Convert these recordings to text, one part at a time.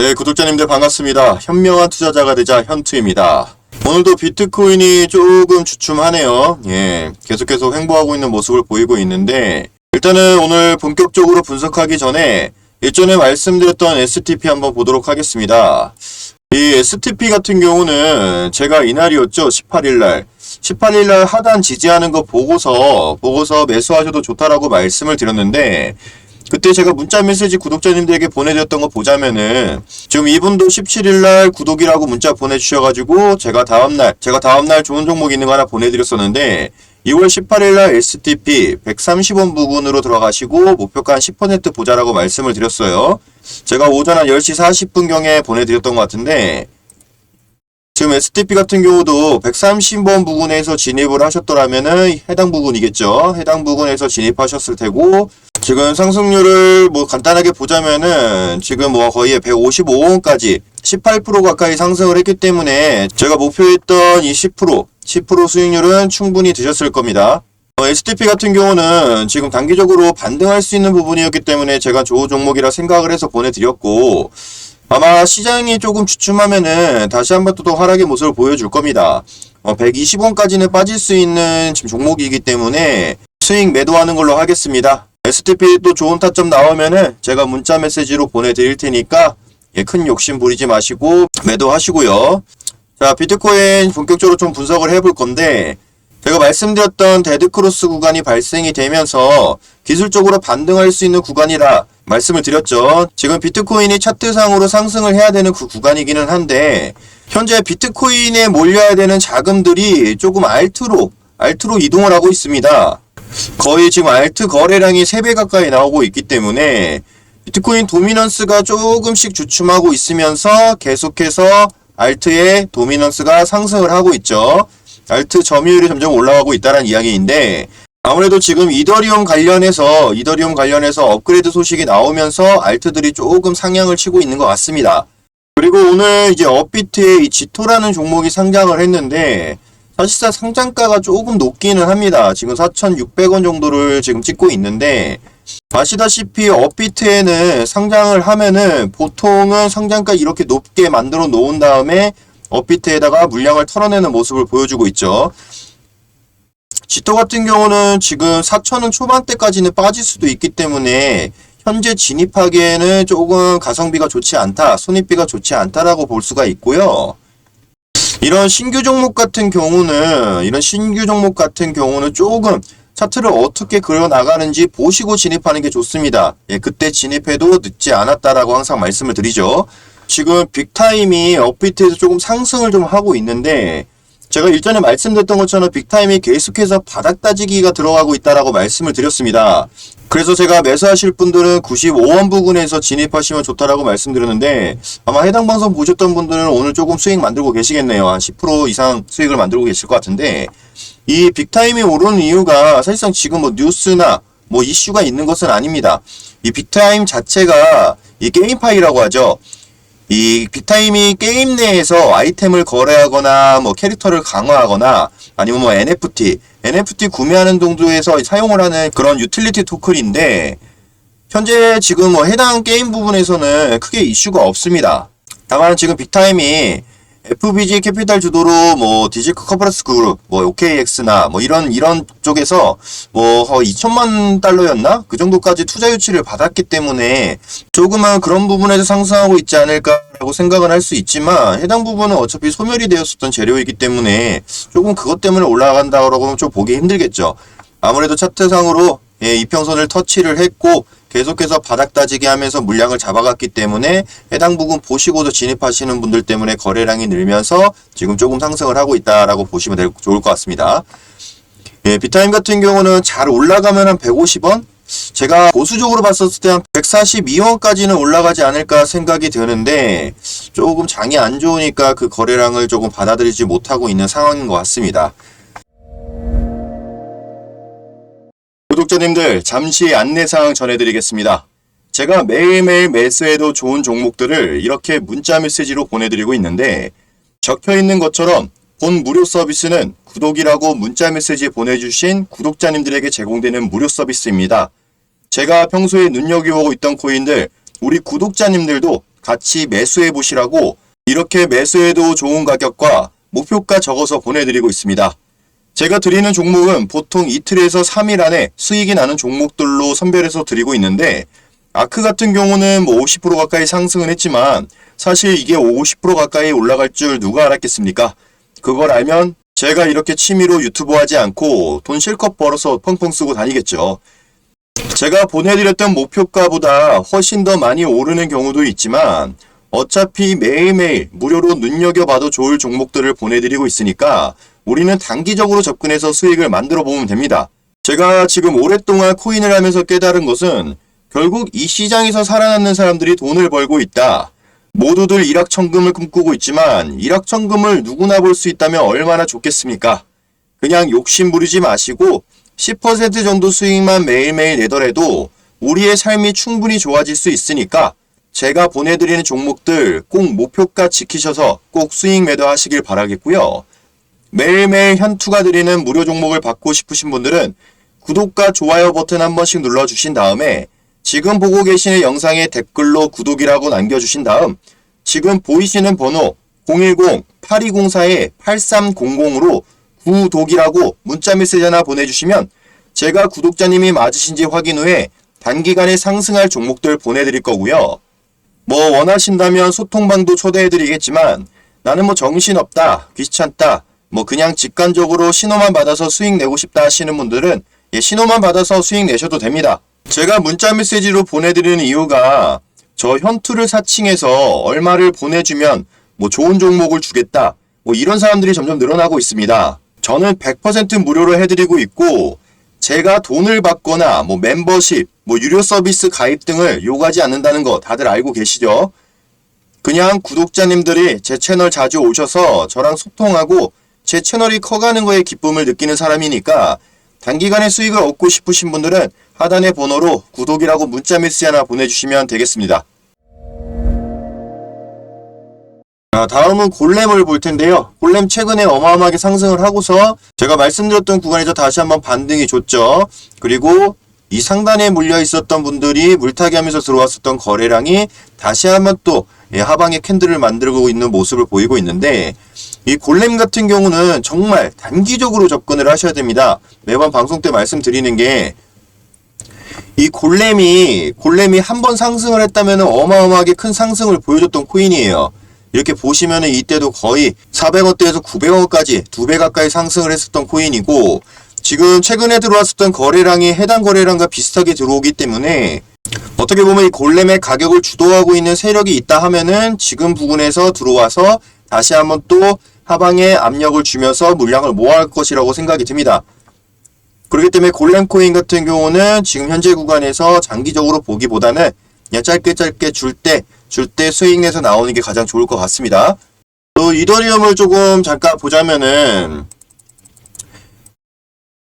네, 구독자님들 반갑습니다. 현명한 투자자가 되자 현투입니다. 오늘도 비트코인이 조금 주춤하네요. 예, 계속 계속 횡보하고 있는 모습을 보이고 있는데 일단은 오늘 본격적으로 분석하기 전에 예전에 말씀드렸던 STP 한번 보도록 하겠습니다. 이 STP 같은 경우는 제가 이날이었죠. 18일날. 18일날 하단 지지하는 거 보고서, 보고서 매수하셔도 좋다라고 말씀을 드렸는데, 그때 제가 문자 메시지 구독자님들에게 보내드렸던 거 보자면은 지금 이분도 17일날 구독이라고 문자 보내주셔가지고 제가 다음날 제가 다음날 좋은 종목 있는 거 하나 보내드렸었는데 2월 18일날 STP 130원 부근으로 들어가시고 목표가 한 10% 보자라고 말씀을 드렸어요. 제가 오전 한 10시 40분경에 보내드렸던 것 같은데 지금 STP 같은 경우도 130번 부근에서 진입을 하셨더라면 은 해당 부분이겠죠. 해당 부분에서 진입하셨을 테고 지금 상승률을 뭐 간단하게 보자면은 지금 뭐 거의 155원까지 18% 가까이 상승을 했기 때문에 제가 목표했던 이 10%, 10% 수익률은 충분히 드셨을 겁니다. 어, STP 같은 경우는 지금 단기적으로 반등할 수 있는 부분이었기 때문에 제가 좋은 종목이라 생각을 해서 보내드렸고 아마 시장이 조금 주춤하면은 다시 한 번 또 하락의 모습을 보여줄 겁니다. 어, 120원까지는 빠질 수 있는 지금 종목이기 때문에 수익 매도하는 걸로 하겠습니다. STP 또 좋은 타점 나오면은 제가 문자 메시지로 보내드릴 테니까 예, 큰 욕심 부리지 마시고 매도하시고요. 자, 비트코인 본격적으로 좀 분석을 해볼 건데 제가 말씀드렸던 데드크로스 구간이 발생이 되면서 기술적으로 반등할 수 있는 구간이라 말씀을 드렸죠. 지금 비트코인이 차트상으로 상승을 해야 되는 그 구간이기는 한데 현재 비트코인에 몰려야 되는 자금들이 조금 알트로 알트로 이동을 하고 있습니다. 거의 지금 알트 거래량이 3배 가까이 나오고 있기 때문에 비트코인 도미넌스가 조금씩 주춤하고 있으면서 계속해서 알트의 도미넌스가 상승을 하고 있죠. 알트 점유율이 점점 올라가고 있다는 이야기인데 아무래도 지금 이더리움 관련해서 이더리움 관련해서 업그레이드 소식이 나오면서 알트들이 조금 상향을 치고 있는 것 같습니다. 그리고 오늘 이제 업비트의 이 지토라는 종목이 상장을 했는데 사실상 상장가가 조금 높기는 합니다. 지금 4,600원 정도를 지금 찍고 있는데 아시다시피 업비트에는 상장을 하면은 보통은 상장가 이렇게 높게 만들어 놓은 다음에 업비트에다가 물량을 털어내는 모습을 보여주고 있죠. 지토 같은 경우는 지금 4천원 초반대까지는 빠질 수도 있기 때문에 현재 진입하기에는 조금 가성비가 좋지 않다, 손익비가 좋지 않다라고 볼 수가 있고요. 이런 신규 종목 같은 경우는 이런 신규 종목 같은 경우는 조금 차트를 어떻게 그려 나가는지 보시고 진입하는 게 좋습니다. 예, 그때 진입해도 늦지 않았다라고 항상 말씀을 드리죠. 지금 빅타임이 업비트에서 조금 상승을 좀 하고 있는데 제가 일전에 말씀드렸던 것처럼 빅타임이 계속해서 바닥 따지기가 들어가고 있다라고 말씀을 드렸습니다. 그래서 제가 매수하실 분들은 95원 부근에서 진입하시면 좋다라고 말씀드렸는데 아마 해당 방송 보셨던 분들은 오늘 조금 수익 만들고 계시겠네요. 한 10% 이상 수익을 만들고 계실 것 같은데 이 빅타임이 오르는 이유가 사실상 지금 뭐 뉴스나 뭐 이슈가 있는 것은 아닙니다. 이 빅타임 자체가 이 게임파이라고 하죠. 이 빅타임이 게임 내에서 아이템을 거래하거나 뭐 캐릭터를 강화하거나 아니면 뭐 NFT, NFT 구매하는 정도에서 사용을 하는 그런 유틸리티 토큰인데 현재 지금 뭐 해당 게임 부분에서는 크게 이슈가 없습니다. 다만 지금 빅타임이 FBG 캐피탈 주도로 뭐 디지크 커버런스 그룹, 뭐 OKX나 뭐 이런 이런 쪽에서 뭐 2천만 달러였나 그 정도까지 투자 유치를 받았기 때문에 조금은 그런 부분에서 상승하고 있지 않을까라고 생각은 할 수 있지만 해당 부분은 어차피 소멸이 되었었던 재료이기 때문에 조금 그것 때문에 올라간다고 좀 보기 힘들겠죠. 아무래도 차트상으로 예, 이평선을 터치를 했고 계속해서 바닥 따지기 하면서 물량을 잡아갔기 때문에 해당 부분 보시고도 진입하시는 분들 때문에 거래량이 늘면서 지금 조금 상승을 하고 있다라고 보시면 될, 좋을 것 같습니다. 예, 비타임 같은 경우는 잘 올라가면 한 150원? 제가 보수적으로 봤었을 때 한 142원까지는 올라가지 않을까 생각이 드는데 조금 장이 안 좋으니까 그 거래량을 조금 받아들이지 못하고 있는 상황인 것 같습니다. 구독자님들 잠시 안내사항 전해드리겠습니다. 제가 매일매일 매수해도 좋은 종목들을 이렇게 문자 메시지로 보내드리고 있는데 적혀 있는 것처럼 본 무료 서비스는 구독이라고 문자 메시지 보내주신 구독자님들에게 제공되는 무료 서비스입니다. 제가 평소에 눈여겨보고 있던 코인들 우리 구독자님들도 같이 매수해 보시라고 이렇게 매수해도 좋은 가격과 목표가 적어서 보내드리고 있습니다. 제가 드리는 종목은 보통 이틀에서 3일 안에 수익이 나는 종목들로 선별해서 드리고 있는데 아크 같은 경우는 뭐 50% 가까이 상승을 했지만 사실 이게 50% 가까이 올라갈 줄 누가 알았겠습니까? 그걸 알면 제가 이렇게 취미로 유튜브 하지 않고 돈 실컷 벌어서 펑펑 쓰고 다니겠죠. 제가 보내드렸던 목표가보다 훨씬 더 많이 오르는 경우도 있지만 어차피 매일매일 무료로 눈여겨봐도 좋을 종목들을 보내드리고 있으니까 우리는 단기적으로 접근해서 수익을 만들어 보면 됩니다. 제가 지금 오랫동안 코인을 하면서 깨달은 것은 결국 이 시장에서 살아남는 사람들이 돈을 벌고 있다. 모두들 일확천금을 꿈꾸고 있지만 일확천금을 누구나 볼 수 있다면 얼마나 좋겠습니까? 그냥 욕심 부리지 마시고 10% 정도 수익만 매일매일 내더라도 우리의 삶이 충분히 좋아질 수 있으니까 제가 보내드리는 종목들 꼭 목표가 지키셔서 꼭 수익 매도하시길 바라겠고요. 매일매일 현투가 드리는 무료 종목을 받고 싶으신 분들은 구독과 좋아요 버튼 한 번씩 눌러주신 다음에 지금 보고 계시는 영상에 댓글로 구독이라고 남겨주신 다음 지금 보이시는 번호 010-8204-8300으로 구독이라고 문자 메시지 하나 보내주시면 제가 구독자님이 맞으신지 확인 후에 단기간에 상승할 종목들 보내드릴 거고요. 뭐 원하신다면 소통방도 초대해드리겠지만 나는 뭐 정신없다, 귀찮다, 뭐 그냥 직관적으로 신호만 받아서 수익 내고 싶다 하시는 분들은 예, 신호만 받아서 수익 내셔도 됩니다. 제가 문자 메시지로 보내드리는 이유가 저 현투를 사칭해서 얼마를 보내주면 뭐 좋은 종목을 주겠다. 뭐 이런 사람들이 점점 늘어나고 있습니다. 저는 100% 무료로 해드리고 있고 제가 돈을 받거나 뭐 멤버십, 뭐 유료 서비스 가입 등을 요구하지 않는다는 거 다들 알고 계시죠? 그냥 구독자님들이 제 채널 자주 오셔서 저랑 소통하고 제 채널이 커가는 거에 기쁨을 느끼는 사람이니까 단기간에 수익을 얻고 싶으신 분들은 하단의 번호로 구독이라고 문자 메시지 하나 보내주시면 되겠습니다. 자, 다음은 골렘을 볼 텐데요. 골렘 최근에 어마어마하게 상승을 하고서 제가 말씀드렸던 구간에서 다시 한번 반등이 줬죠. 그리고 이 상단에 물려 있었던 분들이 물타기 하면서 들어왔었던 거래량이 다시 한번 또 예, 하방에 캔들을 만들고 있는 모습을 보이고 있는데 이 골렘 같은 경우는 정말 단기적으로 접근을 하셔야 됩니다. 매번 방송 때 말씀드리는 게 이 골렘이 골렘이 한 번 상승을 했다면 어마어마하게 큰 상승을 보여줬던 코인이에요. 이렇게 보시면은 이때도 거의 400원대에서 900원까지 두 배 가까이 상승을 했었던 코인이고 지금 최근에 들어왔었던 거래량이 해당 거래량과 비슷하게 들어오기 때문에 어떻게 보면 이 골렘의 가격을 주도하고 있는 세력이 있다 하면은 지금 부분에서 들어와서 다시 한번 또 하방에 압력을 주면서 물량을 모아할 것이라고 생각이 듭니다. 그렇기 때문에 골렘 코인 같은 경우는 지금 현재 구간에서 장기적으로 보기보다는 그냥 짧게 짧게 줄 때, 줄 때 수익 내서 나오는 게 가장 좋을 것 같습니다. 또 이더리움을 조금 잠깐 보자면은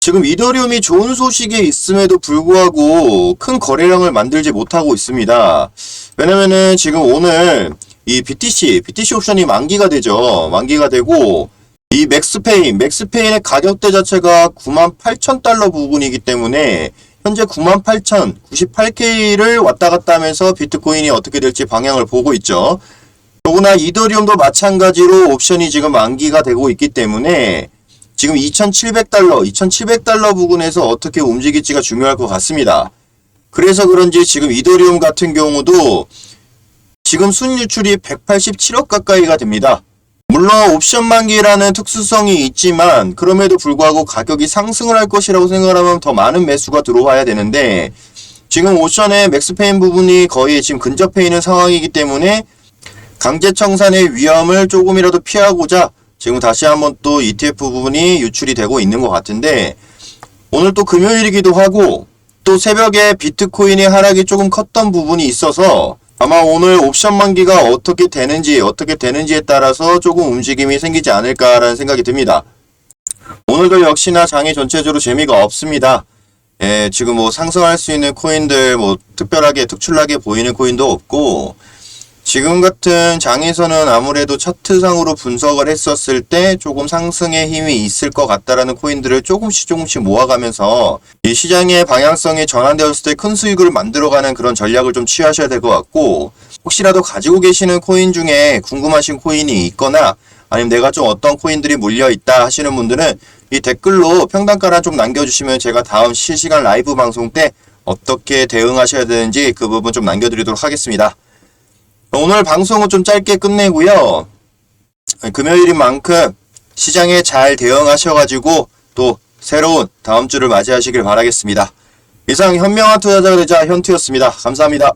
지금 이더리움이 좋은 소식이 있음에도 불구하고 큰 거래량을 만들지 못하고 있습니다. 왜냐면은 지금 오늘 이 BTC, BTC 옵션이 만기가 되죠. 만기가 되고 이 맥스페인, 맥스페인의 가격대 자체가 98,000달러 부분이기 때문에 현재 98,098K를 왔다 갔다 하면서 비트코인이 어떻게 될지 방향을 보고 있죠. 더구나 이더리움도 마찬가지로 옵션이 지금 만기가 되고 있기 때문에 지금 2,700달러, 2,700달러 부근에서 어떻게 움직일지가 중요할 것 같습니다. 그래서 그런지 지금 이더리움 같은 경우도 지금 순유출이 187억 가까이가 됩니다. 물론 옵션 만기라는 특수성이 있지만 그럼에도 불구하고 가격이 상승을 할 것이라고 생각하면 더 많은 매수가 들어와야 되는데 지금 옵션의 맥스페인 부분이 거의 지금 근접해 있는 상황이기 때문에 강제 청산의 위험을 조금이라도 피하고자 지금 다시 한번 또 ETF 부분이 유출이 되고 있는 것 같은데 오늘 또 금요일이기도 하고 또 새벽에 비트코인의 하락이 조금 컸던 부분이 있어서 아마 오늘 옵션 만기가 어떻게 되는지 어떻게 되는지에 따라서 조금 움직임이 생기지 않을까라는 생각이 듭니다. 오늘도 역시나 장이 전체적으로 재미가 없습니다. 예, 지금 뭐 상승할 수 있는 코인들 뭐 특별하게 특출나게 보이는 코인도 없고 지금 같은 장에서는 아무래도 차트상으로 분석을 했었을 때 조금 상승의 힘이 있을 것 같다라는 코인들을 조금씩 조금씩 모아가면서 이 시장의 방향성이 전환되었을 때 큰 수익을 만들어가는 그런 전략을 좀 취하셔야 될 것 같고 혹시라도 가지고 계시는 코인 중에 궁금하신 코인이 있거나 아니면 내가 좀 어떤 코인들이 물려 있다 하시는 분들은 이 댓글로 평단가를 좀 남겨주시면 제가 다음 실시간 라이브 방송 때 어떻게 대응하셔야 되는지 그 부분 좀 남겨드리도록 하겠습니다. 오늘 방송은 좀 짧게 끝내고요. 금요일인 만큼 시장에 잘 대응하셔가지고 또 새로운 다음 주를 맞이하시길 바라겠습니다. 이상 현명한 투자자가 되자 현투였습니다. 감사합니다.